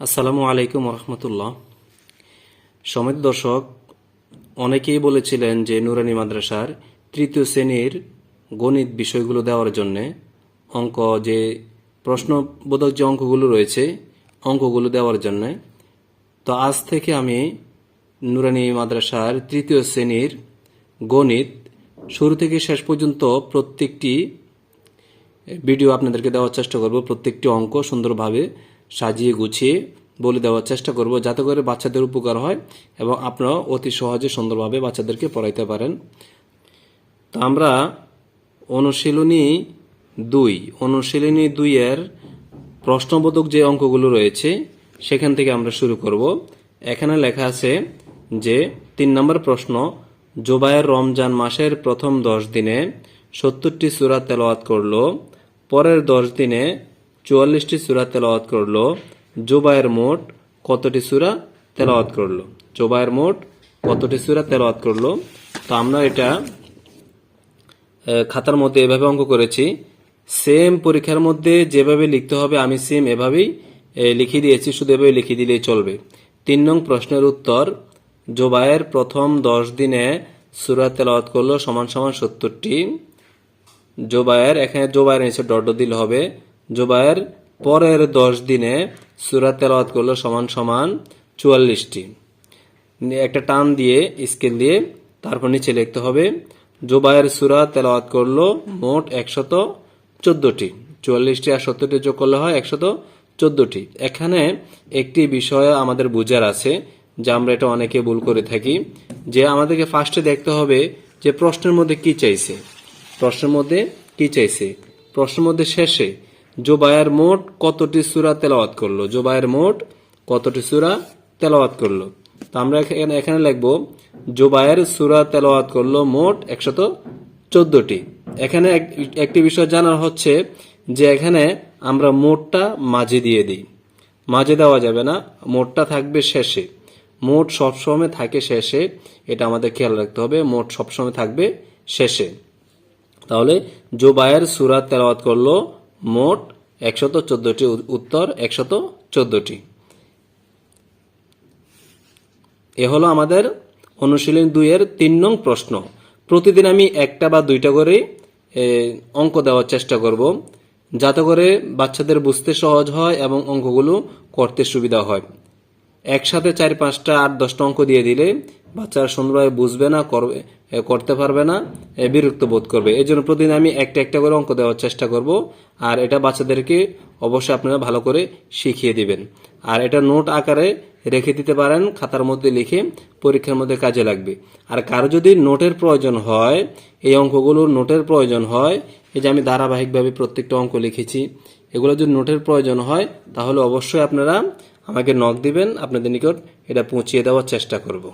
আসসালামু আলাইকুম রহমতুল্লাহ সমিত দর্শক, অনেকেই বলেছিলেন যে নুরানি মাদ্রাসার তৃতীয় শ্রেণির গণিত বিষয়গুলো দেওয়ার জন্য অঙ্ক যে প্রশ্নবোধক যে অঙ্কগুলো রয়েছে, অঙ্কগুলো দেওয়ার জন্য। তো আজ থেকে আমি নুরানি মাদ্রাসার তৃতীয় শ্রেণির গণিত শুরু থেকে শেষ পর্যন্ত প্রত্যেকটি ভিডিও আপনাদেরকে দেওয়ার চেষ্টা করব। প্রত্যেকটি অঙ্ক সুন্দরভাবে সাজিয়ে গুছিয়ে বলে দেওয়ার চেষ্টা করব যাতে করে বাচ্চাদের উপকার হয় এবং আপনারা অতি সহজে সুন্দরভাবে বাচ্চাদেরকে পড়াইতে পারেন। তো আমরা অনুশীলনী দুই, অনুশীলনী দুইয়ের প্রশ্নবোধক যে অঙ্কগুলো রয়েছে, সেখান থেকে আমরা শুরু করব। এখানে লেখা আছে যে, তিন নম্বর প্রশ্ন, জোবায়ের রমজান মাসের প্রথম দশ দিনে সত্তরটি সুরা তেলাওয়াত করল, পরের দশ দিনে চুয়াল্লিশটি সুরা তেলাওয়াত করল। জোবায়ের মোট কতটি সুরা তেলাওয়াত করল? জোবায়ের মোট কতটি সুরা তেলাওয়াত করল? তো আমরা এটা খাতার মধ্যে এভাবে অঙ্ক করেছি। সেম পরীক্ষার মধ্যে যেভাবে লিখতে হবে, আমি সেম এভাবেই লিখে দিয়েছি, শুধু এভাবে লিখে দিলেই চলবে। তিন নং প্রশ্নের উত্তর জোবায়ের প্রথম দশ দিনে সুরা তেলাওয়াত করল সমান সমান সত্তরটি। জোবায়ের এখানে জোবায়ের নিচে ডট দিলে হবে। জোবায়ের পরের দশ দিনে সুরা তেলাওয়াত করল সমান সমান চুয়াল্লিশটি। একটা টান দিয়ে স্কেল দিয়ে তারপর নিচে লিখতে হবে জোবায়ের সুরা তেলাওয়াত করল মোট একশত চোদ্দটি। চুয়াল্লিশটি আর সত্তরটি যোগ করলে হয় একশত চোদ্দটি। এখানে একটি বিষয় আমাদের বুঝার আছে, যে আমরা এটা অনেকে ভুল করে থাকি, যে আমাদেরকে ফার্স্টে দেখতে হবে যে প্রশ্নের মধ্যে কি চাইছে। প্রশ্নের মধ্যে কি চাইছে? প্রশ্নের মধ্যে শেষে জোবায়ের মোট কতটি সুরা তেলাওয়াত করল? জোবায়ের মোট কতটি সুরা তেলাওয়াত করল? তো আমরা এখানে লিখব, জোবায়ের সুরা তেলাওয়াত করল মোট একশত চোদ্দটি। এখানে এক- একটি বিষয় জানার হচ্ছে যে এখানে আমরা মোটটা মাঝে দিয়ে দিই। মাঝে দেওয়া যাবে না, মোটটা থাকবে শেষে। মোট সবসময় থাকে শেষে, এটা আমাদের খেয়াল রাখতে হবে, মোট সবসময় থাকবে শেষে। তাহলে জোবায়ের সুরা তেলাওয়াত করল মোট একশত চোদ্দটি উত্তর, একশত চোদ্দটি। এ হলো আমাদের অনুশীলন দুইয়ের তিন নং প্রশ্ন। প্রতিদিন আমি একটা বা দুইটা করে অঙ্ক দেওয়ার চেষ্টা করব, যাতে করে বাচ্চাদের বুঝতে সহজ হয় এবং অঙ্কগুলো করতে সুবিধা হয়। একসাথে চার পাঁচটা আট দশটা অঙ্ক দিয়ে দিলে বাচ্চারা সুন্দরভাবে বুঝবে না, করবে করতে পারবে না বিরক্ত বোধ করবে। এই জন্য প্রতিদিন আমি একটা একটা করে অঙ্ক দেওয়ার চেষ্টা করব আর এটা বাচ্চাদেরকে অবশ্যই আপনারা ভালো করে শিখিয়ে দিবেন। আর এটা নোট আকারে রেখে দিতে পারেন, খাতার মধ্যে লিখে পরীক্ষার মধ্যে কাজে লাগবে। আর কারও যদি নোটের প্রয়োজন হয়, এই অঙ্কগুলোর নোটের প্রয়োজন হয়, এই যে আমি ধারাবাহিকভাবে প্রত্যেকটা অঙ্ক লিখেছি, এগুলো যদি নোটের প্রয়োজন হয়, তাহলে অবশ্যই আপনারা আমাকে নক দিবেন আপনাদের নিকট এটা পৌঁছিয়ে দেওয়ার চেষ্টা করব।